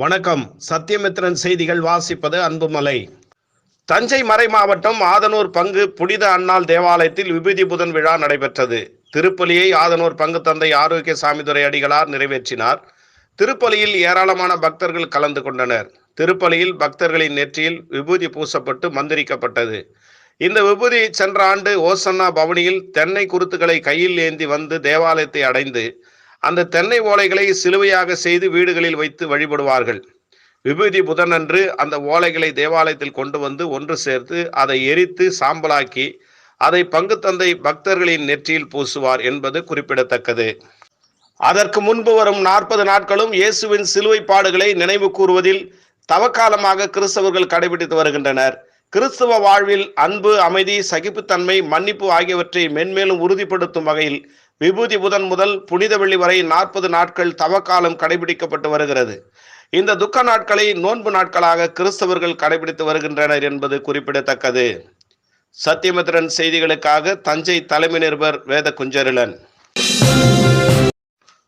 வணக்கம். சத்தியமித்ரன் செய்திகள் வாசிப்பது அன்புமலை. தஞ்சை மறை மாவட்டம் ஆதனூர் பங்கு புனித அன்னாள் தேவாலயத்தில் விபூதி புதன் விழா நடைபெற்றது. திருப்பலியை ஆதனூர் பங்கு தந்தை ஆரோக்கிய சாமிதுரை அடிகளார் நிறைவேற்றினார். திருப்பலியில் ஏராளமான பக்தர்கள் கலந்து கொண்டனர். திருப்பலியில் பக்தர்களின் நெற்றியில் விபூதி பூசப்பட்டு மந்திரிக்கப்பட்டது. இந்த விபூதி சென்ற ஆண்டு ஓசன்னா பவனியில் தென்னை குருத்துக்களை கையில் ஏந்தி வந்து தேவாலயத்தை அடைந்து அந்த தென்னை ஓலைகளை சிலுவையாக செய்து வீடுகளில் வைத்து வழிபடுவார்கள். விபூதி புதனன்று அந்த ஓலைகளை தேவாலயத்தில் கொண்டு வந்து ஒன்று சேர்த்து அதை எரித்து சாம்பலாக்கி அதை பங்கு தந்தை பக்தர்களின் நெற்றியில் பூசுவார் என்பது குறிப்பிடத்தக்கது. அதற்கு முன்பு வரும் நாற்பது நாட்களும் இயேசுவின் சிலுவை பாடுகளை நினைவு கூறுவதில் தவக்காலமாக கிறிஸ்தவர்கள் கடைபிடித்து வருகின்றனர். கிறிஸ்தவ வாழ்வில் அன்பு அமைதி சகிப்புத்தன்மை மன்னிப்பு ஆகியவற்றை மென்மேலும் உறுதிப்படுத்தும் வகையில் விபூதி புதன் முதல் புனித வெள்ளி வரை நாற்பது நாட்கள் தவக்காலம் கடைபிடிக்கப்பட்டு வருகிறது. இந்த துக்க நாட்களை நோன்பு நாட்களாக கிறிஸ்தவர்கள் கடைபிடித்து வருகின்றனர் என்பது குறிப்பிடத்தக்கது. சத்தியமித்திரன் செய்திகளுக்காக தஞ்சை தலைமை நிருபர் வேத குஞ்சரிலன்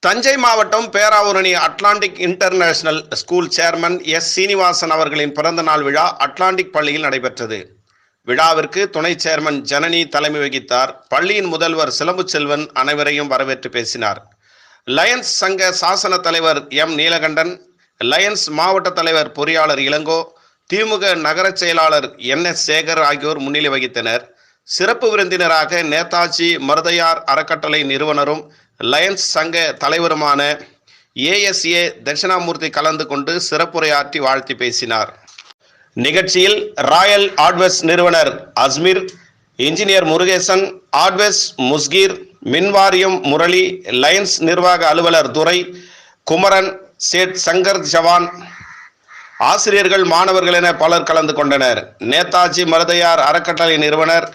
தஞ்சை மாவட்டம் Peravurani Atlantic International School chairman S Srinivasan அவர்களின் பிறந்த நாள் விழா அட்லாண்டிக் பள்ளியில் நடைபெற்றது. விழாவிற்கு துணை சேர்மன் ஜனனி தலைமை வகித்தார். பள்ளியின் முதல்வர் சிலம்பு செல்வன் அனைவரையும் வரவேற்று பேசினார். லயன்ஸ் சங்க சாசன தலைவர் எம். நீலகண்டன் லயன்ஸ் மாவட்ட தலைவர் பொறியாளர் இளங்கோ திமுக நகர செயலாளர் என். எஸ். சேகர் ஆகியோர் முன்னிலை வகித்தனர். சிறப்பு விருந்தினராக நேதாஜி மருதையார் அறக்கட்டளை நிறுவனரும் லயன்ஸ் சங்க தலைவருமான ஏஎஸ்ஏ தட்சிணாமூர்த்தி கலந்து கொண்டு சிறப்புரையாற்றி வாழ்த்தி பேசினார். நிகழ்ச்சியில் ராயல் ஆட்வெஸ் நிறுவனர் அஸ்மீர் இன்ஜினியர் முருகேசன் ஆட்வெஸ் முஸ்கீர் மின்வாரியம் முரளி லயன்ஸ் நிர்வாக அலுவலர் துரை குமரன் சேட் சங்கர் ஜவான். ஆசிரியர்கள் மாணவர்கள் என பலர் கலந்து கொண்டனர். நேதாஜி மருதையார் அறக்கட்டளை நிறுவனர்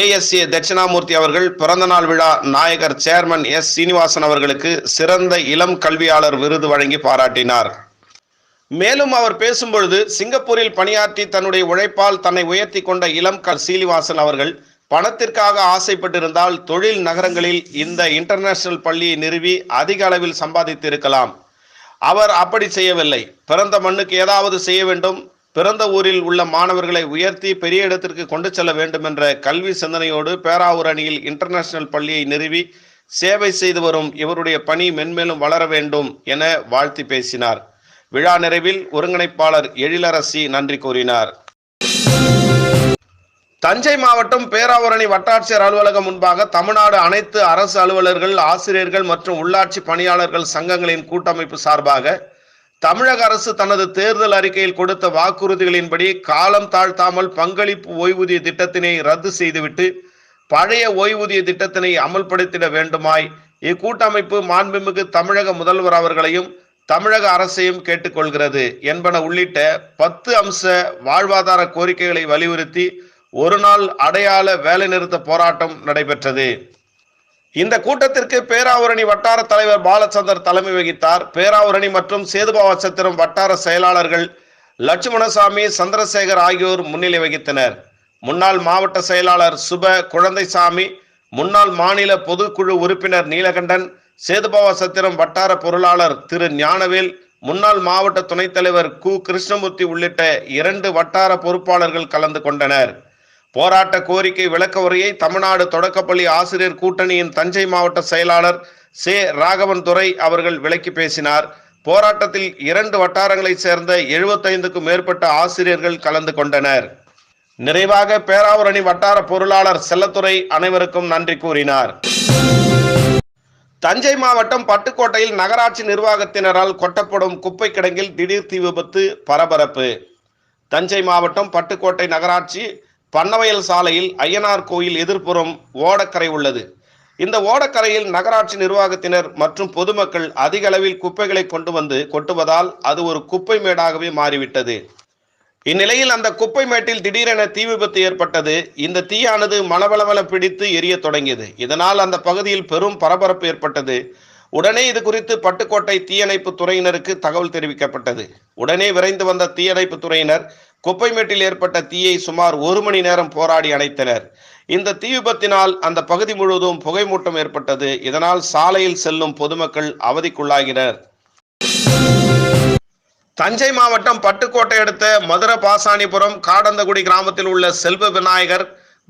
ஏஎஸ்ஏ தட்சிணாமூர்த்தி அவர்கள் பிறந்தநாள் விழா நாயகர் சேர்மன் எஸ் சீனிவாசன் அவர்களுக்கு சிறந்த இளம் கல்வியாளர் விருது வழங்கி பாராட்டினார். மேலும் அவர் பேசும்பொழுது சிங்கப்பூரில் பணியாற்றி தன்னுடைய உழைப்பால் தன்னை உயர்த்தி கொண்ட இளம் கர் சீனிவாசன் அவர்கள் பணத்திற்காக ஆசைப்பட்டிருந்தால் தொழில் நகரங்களில் இந்த இன்டர்நேஷனல் பள்ளியை நிறுவி அதிக அளவில் சம்பாதித்திருக்கலாம். அவர் அப்படி செய்யவில்லை. பிறந்த மண்ணுக்கு ஏதாவது செய்ய வேண்டும். பிறந்த ஊரில் உள்ள மாணவர்களை உயர்த்தி பெரிய இடத்திற்கு கொண்டு செல்ல வேண்டும் என்ற கல்வி சிந்தனையோடு பேராவூர் அணியில் இன்டர்நேஷனல் பள்ளியை நிறுவி சேவை செய்து வரும் இவருடைய பணி மென்மேலும் வளர வேண்டும் என வாழ்த்தி பேசினார். விழா நிறைவில் ஒருங்கிணைப்பாளர் எழிலரசி நன்றி கூறினார். தஞ்சை மாவட்டம் பேராவரணி வட்டாட்சியர் அலுவலகம் முன்பாக தமிழ்நாடு அனைத்து அரசு அலுவலர்கள் ஆசிரியர்கள் மற்றும் உள்ளாட்சி பணியாளர்கள் சங்கங்களின் கூட்டமைப்பு சார்பாக தமிழக அரசு தனது தேர்தல் அறிக்கையில் கொடுத்த வாக்குறுதிகளின்படி காலம் தாழ்த்தாமல் பங்களிப்பு ஓய்வூதிய திட்டத்தினை ரத்து செய்துவிட்டு பழைய ஓய்வூதிய திட்டத்தினை அமல்படுத்திட வேண்டுமாய் இக்கூட்டமைப்பு மாண்புமிகு தமிழக முதல்வர் அவர்களையும் தமிழக அரசையும் கேட்டுக்கொள்கிறது. என்பன உள்ளிட்ட பத்து அம்ச வாழ்வாதார கோரிக்கைகளை வலியுறுத்தி ஒரு நாள் அடையாள வேலைநிறுத்த போராட்டம் நடைபெற்றது. இந்த கூட்டத்திற்கு பேராவூரணி வட்டார தலைவர் பாலச்சந்தர் தலைமை வகித்தார். பேராவூரணி மற்றும் சேதுபாவச்சத்திரம் வட்டார செயலாளர்கள் லட்சுமணசாமி சந்திரசேகர் ஆகியோர் முன்னிலை வகித்தனர். முன்னாள் மாவட்ட செயலாளர் சுப குழந்தைசாமி முன்னாள் மாநில பொதுக்குழு உறுப்பினர் நீலகண்டன் சேதுபாவசத்திரம் வட்டார பொருளாளர் திரு ஞானவேல் முன்னாள் மாவட்ட துணைத் தலைவர் கு. கிருஷ்ணமூர்த்தி உள்ளிட்ட இரண்டு வட்டார பொறுப்பாளர்கள் கலந்து கொண்டனர். போராட்ட கோரிக்கை விளக்க உரையை தமிழ்நாடு தொடக்கப்பள்ளி ஆசிரியர் கூட்டணியின் தஞ்சை மாவட்ட செயலாளர் சே. ராகவன் துரை அவர்கள் விளக்கி பேசினார். போராட்டத்தில் இரண்டு வட்டாரங்களைச் சேர்ந்த எழுபத்தைந்துக்கும் மேற்பட்ட ஆசிரியர்கள் கலந்து கொண்டனர். நிறைவாக பேராவூரணி வட்டார பொருளாளர் செல்லத்துறை அனைவருக்கும் நன்றி கூறினார். தஞ்சை மாவட்டம் பட்டுக்கோட்டையில் நகராட்சி நிர்வாகத்தினரால் கொட்டப்படும் குப்பை கிடங்கில் திடீர் தீ விபத்து பரபரப்பு. தஞ்சை மாவட்டம் பட்டுக்கோட்டை நகராட்சி பண்ணவயல் சாலையில் ஐயனார் கோயில் எதிர்ப்புறம் ஓடக்கரை உள்ளது. இந்த ஓடக்கரையில் நகராட்சி நிர்வாகத்தினர் மற்றும் பொதுமக்கள் அதிக அளவில் குப்பைகளை கொண்டு வந்து கொட்டுவதால் அது ஒரு குப்பை மேடாகவே மாறிவிட்டது. இந்நிலையில் அந்த குப்பை மேட்டில் திடீரென தீ விபத்து ஏற்பட்டது. இந்த தீயானது மலவளவள பிடித்து எரிய தொடங்கியது. இதனால் அந்த பகுதியில் பெரும் பரபரப்பு ஏற்பட்டது. உடனே இது குறித்து பட்டுக்கோட்டை தீயணைப்பு துறையினருக்கு தகவல் தெரிவிக்கப்பட்டது. உடனே விரைந்து வந்த தீயணைப்பு துறையினர் குப்பைமேட்டில் ஏற்பட்ட தீயை சுமார் ஒரு மணி நேரம் போராடி அணைத்தனர். இந்த தீ விபத்தினால் அந்த பகுதி முழுவதும் புகைமூட்டம் ஏற்பட்டது. இதனால் சாலையில் செல்லும் பொதுமக்கள் அவதிக்குள்ளாகினர். தஞ்சை மாவட்டம் பட்டுக்கோட்டை அடுத்த மதுர பாசாணிபுரம் காடந்தகுடி கிராமத்தில் உள்ள செல்வ விநாயகர்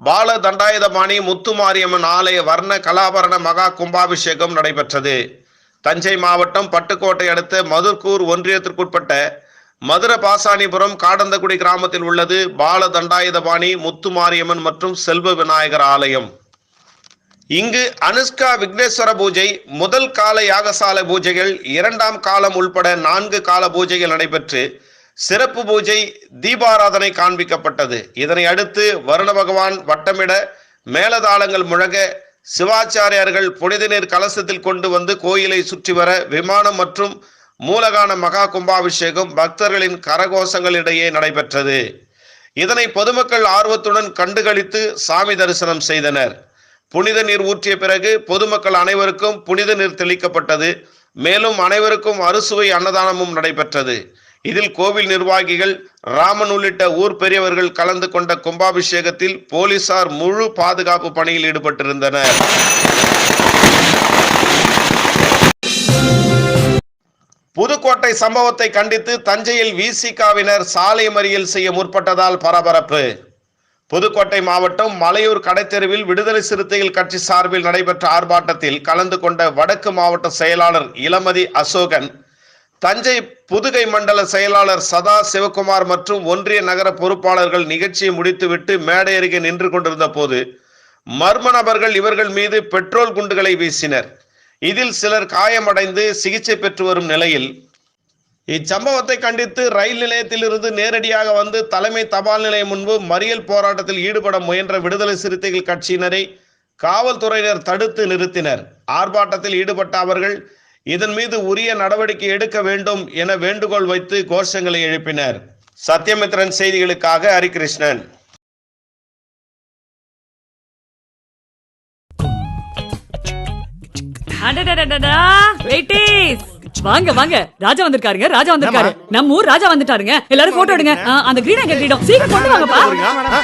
பால தண்டாயுதபாணி முத்துமாரியம்மன் ஆலய வர்ண கலாபரண மகா கும்பாபிஷேகம் நடைபெற்றது. தஞ்சை மாவட்டம் பட்டுக்கோட்டை அடுத்த மதுர்கூர் ஒன்றியத்திற்குட்பட்ட மதுர பாசாணிபுரம் காடந்தகுடி கிராமத்தில் உள்ளது பால தண்டாயுதபாணி முத்துமாரியம்மன் மற்றும் செல்வ விநாயகர் ஆலயம். இங்கு அனுஷ்கா விக்னேஸ்வர பூஜை முதல் கால யாகசாலை பூஜைகள் இரண்டாம் காலம் உள்பட நான்கு கால பூஜைகள் நடைபெற்று சிறப்பு பூஜை தீபாராதனை காண்பிக்கப்பட்டது. இதனை அடுத்து வருண பகவான் வட்டமிட மேலதாளங்கள் முழங்க சிவாச்சாரியார்கள் புனித நீர் கலசத்தில் கொண்டு வந்து கோயிலை சுற்றி வர விமானம் மற்றும் மூலகான மகா கும்பாபிஷேகம் பக்தர்களின் கரகோஷங்களிடையே நடைபெற்றது. இதனை பொதுமக்கள் ஆர்வத்துடன் கண்டுகளித்து சாமி தரிசனம் செய்தனர். புனித நீர் ஊற்றிய பிறகு பொதுமக்கள் அனைவருக்கும் புனித நீர் தெளிக்கப்பட்டது. மேலும் அனைவருக்கும் அறுசுவை அன்னதானமும் நடைபெற்றது. இதில் கோவில் நிர்வாகிகள் ராமன் உள்ளிட்ட ஊர் பெரியவர்கள் கலந்து கொண்ட கும்பாபிஷேகத்தில் போலீசார் முழு பாதுகாப்பு பணியில் ஈடுபட்டிருந்தனர். புதுக்கோட்டை சம்பவத்தை கண்டித்து தஞ்சையில் விசிகாவினர் சாலை மறியல் செய்ய முற்பட்டதால் பரபரப்பு. புதுக்கோட்டை மாவட்டம் மலையூர் கடைத்தெருவில் விடுதலை சிறுத்தைகள் கட்சி சார்பில் நடைபெற்ற ஆர்ப்பாட்டத்தில் கலந்து கொண்ட வடக்கு மாவட்ட செயலாளர் இளமதி அசோகன் தஞ்சை புதுகை மண்டல செயலாளர் சதா சிவகுமார் மற்றும் ஒன்றிய நகர பொறுப்பாளர்கள் நிகழ்ச்சியை முடித்துவிட்டு மேடை அருகே நின்று கொண்டிருந்த போது மர்ம நபர்கள் இவர்கள் மீது பெட்ரோல் குண்டுகளை வீசினர். இதில் சிலர் காயமடைந்து சிகிச்சை பெற்று வரும் நிலையில் இச்சம்பவத்தை கண்டித்து ரயில் நிலையத்திலிருந்து நேரடியாக வந்து தலைமை தபால் நிலையம் முன்பு மறியல் போராட்டத்தில் ஈடுபட முயன்ற விடுதலை சிறுத்தைகள் கட்சியினரை காவல்துறையினர் தடுத்து நிறுத்தினர். ஆர்ப்பாட்டத்தில் ஈடுபட்ட அவர்கள் இதன் மீது உரிய நடவடிக்கை எடுக்க வேண்டும் என வேண்டுகோள் வைத்து கோஷங்களை எழுப்பினர். சத்யமித்ரன் செய்திகளுக்காக ஹரிகிருஷ்ணன். அடடடடடா வெயிட்டேஸ் வாங்க வாங்க. ராஜா வந்திருக்காருங்க ராஜா வந்திருக்காரு. நம்ம ஊர் ராஜா வந்துட்டாருங்க. எல்லாரும் போட்டோ எடுங்க. அந்த கிரீன் அங்க கிரீடம் சீக்கிரம் கொண்டு வாங்கப்பா. ஆ?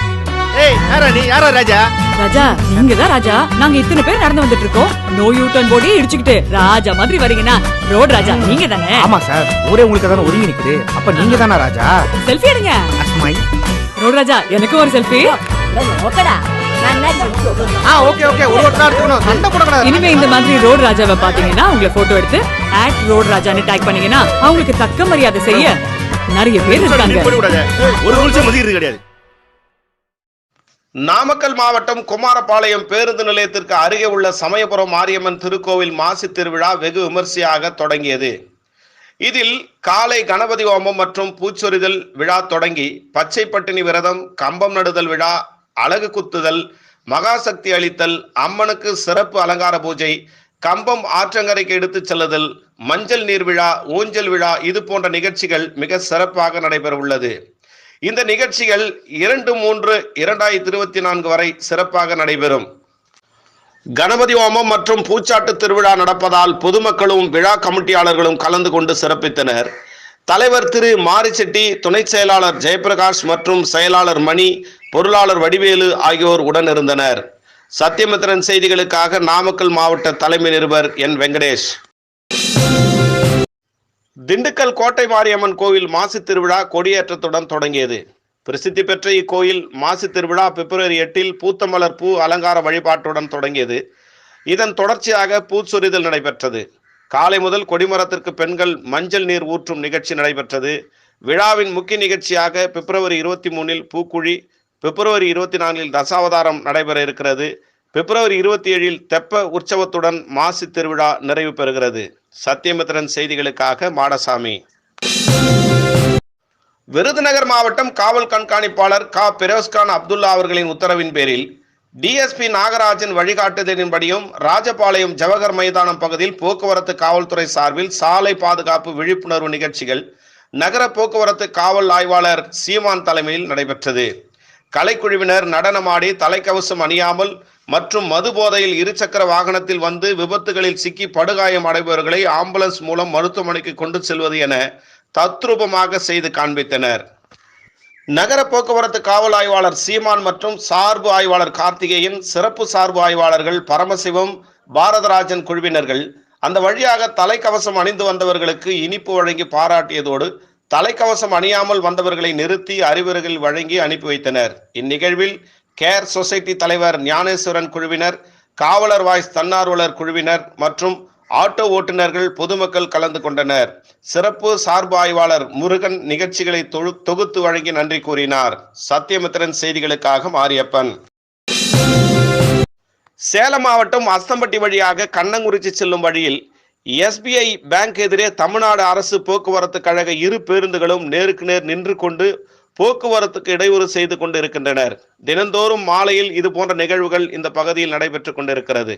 ஏய் யாரா நீ? யாரா ராஜா? ராஜா நீங்க தான் ராஜா. நாங்க இத்தனை பேர் நடந்து வந்துட்டு இருக்கோம் நோ யூ டர்ன் போடி இடிச்சுக்கிட்டு ராஜா மாதிரி வரீங்கன்னா ரோட் ராஜா நீங்க தானே ஆமா சார். ஊரே உங்களுக்கு தானே ஒதுங்கி நிக்குது. அப்ப நீங்க தானே ராஜா? செல்ஃபி எடுங்க. அஸ்மாய் ரோட் ராஜா எனக்கும் ஒரு செல்ஃபி ஆ ஓகே ஓகே. ஒரு ஒருத்தர் எடுத்துக்கணும் சண்டை போடக்கூடாது. இனிமே இந்த மாதிரி ரோட் ராஜாவை பாத்தீங்கன்னா உங்களை போட்டோ எடுத்து ஆட் ரோட் ராஜான்னு டேக் பண்ணீங்கன்னா அவங்களுக்கு தக்க மரியாதை செய்ய நிறைய பேர் இருக்காங்க. கிடையாது. நாமக்கல் மாவட்டம் குமாரபாளையம் பேருந்து நிலையத்திற்கு அருகே உள்ள சமயபுரம் மாரியம்மன் திருக்கோவில் மாசி திருவிழா வெகு விமர்சையாக தொடங்கியது. இதில் காலை கணபதி ஹோமம் மற்றும் பூச்சொரிதல் விழா தொடங்கி பச்சை பட்டினி விரதம் கம்பம் நடுதல் விழா அழகு குத்துதல் மகாசக்தி அளித்தல் அம்மனுக்கு சிறப்பு அலங்கார பூஜை கம்பம் ஆற்றங்கரைக்கு எடுத்துச் செல்லுதல் மஞ்சள் நீர் விழா ஊஞ்சல் விழா இது போன்ற நிகழ்ச்சிகள் மிக சிறப்பாக நடைபெற உள்ளது இந்த நிகழ்ச்சிகள் இரண்டு மூன்று இரண்டாயிரத்தி இருபத்தி நான்கு வரை சிறப்பாக நடைபெறும். கணபதி ஹோமம் மற்றும் பூச்சாட்டு திருவிழா நடப்பதால் பொதுமக்களும் விழா கமிட்டியாளர்களும் கலந்து கொண்டு சிறப்பித்தனர். தலைவர் திரு மாரிச்செட்டி துணை செயலாளர் ஜெயபிரகாஷ் மற்றும் செயலாளர் மணி பொருளாளர் வடிவேலு ஆகியோர் உடன் இருந்தனர். சத்தியமித்திரன் செய்திகளுக்காக நாமக்கல் மாவட்ட தலைமை நிருபர் என் வெங்கடேஷ். திண்டுக்கல் கோட்டை மாரியம்மன் கோவில் மாசி திருவிழா கொடியேற்றத்துடன் தொடங்கியது. பிரசித்தி பெற்ற இக்கோயில் மாசி திருவிழா பிப்ரவரி எட்டில் பூத்தமலர் பூ அலங்கார வழிபாட்டுடன் தொடங்கியது. இதன் தொடர்ச்சியாக பூச்சொரிதல் நடைபெற்றது. காலை முதல் கொடிமரத்திற்கு பெண்கள் மஞ்சள் நீர் ஊற்றும் நிகழ்ச்சி நடைபெற்றது. விழாவின் முக்கிய நிகழ்ச்சியாக பிப்ரவரி இருபத்தி மூணில் பூக்குழி பிப்ரவரி இருபத்தி நான்கில் தசாவதாரம் நடைபெற இருக்கிறது. பிப்ரவரி இருபத்தி ஏழில் தெப்ப உற்சவத்துடன் மாசி திருவிழா நிறைவு பெறுகிறது. சத்தியமித்திரன் செய்திகளுக்காக மாடசாமி. விருதுநகர் மாவட்டம் காவல் கண்காணிப்பாளர் கா. பெரோஸ்கான் அப்துல்லா அவர்களின் உத்தரவின் பேரில் டிஎஸ்பி நாகராஜன் வழிகாட்டுதலின்படியும் ராஜபாளையம் ஜவஹர் மைதானம் பகுதியில் போக்குவரத்து காவல்துறை சார்பில் சாலை பாதுகாப்பு விழிப்புணர்வு நிகழ்ச்சிகள் நகர போக்குவரத்து காவல் ஆய்வாளர் சீமான் தலைமையில் நடைபெற்றது. கலைக்குழுவினர் நடனமாடி தலைக்கவசம் அணியாமல் மற்றும் மது போதையில் இருசக்கர வாகனத்தில் வந்து விபத்துகளில் சிக்கி படுகாயம் அடைபவர்களை ஆம்புலன்ஸ் மூலம் மருத்துவமனைக்கு கொண்டு செல்வது என தத்ரூபமாக செய்து காண்பித்தனர். நகர போக்குவரத்து காவல் ஆய்வாளர் சீமான் மற்றும் சார்பு ஆய்வாளர் கார்த்திகேயன் சிறப்பு சார்பு ஆய்வாளர்கள் பரமசிவம் பாரதராஜன் குழுவினர்கள் அந்த வழியாக தலைக்கவசம் அணிந்து வந்தவர்களுக்கு இனிப்பு வழங்கி பாராட்டியதோடு தலைக்கவசம் அணியாமல் வந்தவர்களை நிறுத்தி அறிவுரைகள் வழங்கி அனுப்பி வைத்தனர். இந்நிகழ்வில் கேர் சொசைட்டி தலைவர் ஞானேஸ்வரன் குழுவினர் காவலர் வாய்ஸ் தன்னார்வலர் குழுவினர் மற்றும் ஆட்டோ ஓட்டுநர்கள் பொதுமக்கள் கலந்து கொண்டனர். சிறப்பு சார்பு ஆய்வாளர் முருகன் நிகழ்ச்சிகளை தொகுத்து வழங்கி நன்றி கூறினார். சத்தியமித்திரன் செய்திகளுக்காக மாரியப்பன். சேலம் மாவட்டம் அஸ்தம்பட்டி வழியாக கண்ணங்குறிச்சி செல்லும் வழியில் எஸ்பிஐ பேங்க் எதிரே தமிழ்நாடு அரசு போக்குவரத்து கழக இரு பேருந்துகளும் நேருக்கு நேர் நின்று கொண்டு போக்குவரத்துக்கு இடையூறு செய்து கொண்டு இருக்கின்றனர் தினந்தோறும் மாலையில் இது போன்ற நிகழ்வுகள் இந்த பகுதியில் நடைபெற்றுக் கொண்டிருக்கிறது.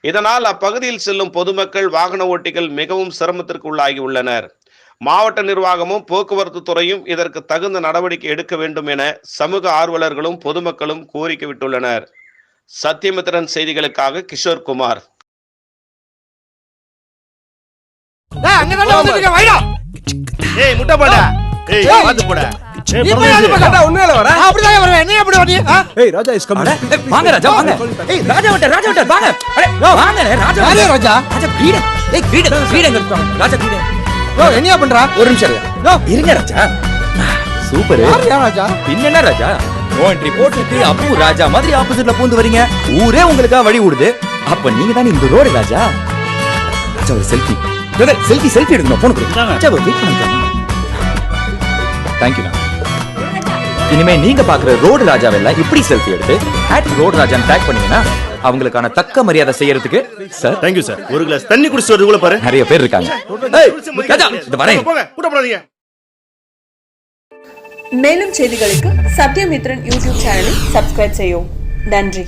இதனால் அப்பகுதியில் செல்லும் பொதுமக்கள் வாகன ஓட்டிகள் மிகவும் சிரமத்திற்கு உள்ளாகி உள்ளனர். மாவட்ட நிர்வாகமும் போக்குவரத்து துறையும் இதற்கு தகுந்த நடவடிக்கை எடுக்க வேண்டும் என சமூக ஆர்வலர்களும் பொதுமக்களும் கோரிக்கை விட்டுள்ளனர். சத்தியமித்திரன் செய்திகளுக்காக கிஷோர் குமார். அங்கதான் வந்துருக்க வைடா. ஏய் முட்டை போடா. ஏய் ஏய். பாத்து போடா. ஏய் நீ போய் அது பக்கத்துல உண்மையில வர? அப்படிதான் வருவேன்? நீ எப்படி வரீங்க ஏய் ராஜா இஸ் கமிங் ஏய், வாங்க ராஜா வாங்க. ஏய் ராஜா விட்டார் ராஜா விட்டார் வாங்க. அடே, வாங்க ராஜா. ராஜா? ஏய் வாங்க. ராஜா என்னையா பண்றா? ஒரு நிமிஷம். இருங்க ராஜா. சூப்பர். யார் ராஜா? பின்ன ராஜா? நோ என்ட்ரி போட்டுட்டு அப்பு ராஜா மாதிரி ஆப்போசிட்ல பூந்து வரீங்க. ஊரே உங்களுக்கா வழி விடுது அப்ப நீங்க தானே இந்த ரோடு ராஜா? ராஜா ஒரு செல்ஃபி செல்ஃபி செல்ஃபி எடுக்கணும். போன் கொடுங்க. ராஜா வெயிட் பண்ணுங்க தேங்க்யூ இனிமே நீங்க பாக்குற ரோடு ராஜாவெல்லாம் இப்படி செல்ஃபி எடுத்து அட் ரோடு ராஜான்னு டேக் பண்ணீங்கன்னா அவங்களுக்கான தக்க மரியாதை செய்யறதுக்கு சார் தேங்க்யூ சார் ஒரு கிளாஸ் தண்ணி குடிச்சு வரதுக்குள்ள பாரு. நிறைய பேர் இருக்காங்க. இந்த வரேன். மேலும் செய்திகளுக்கு சத்யமித்ரன் யூடியூப் சேனலை சப்ஸ்கிரைப் செய்யவும். நன்றி.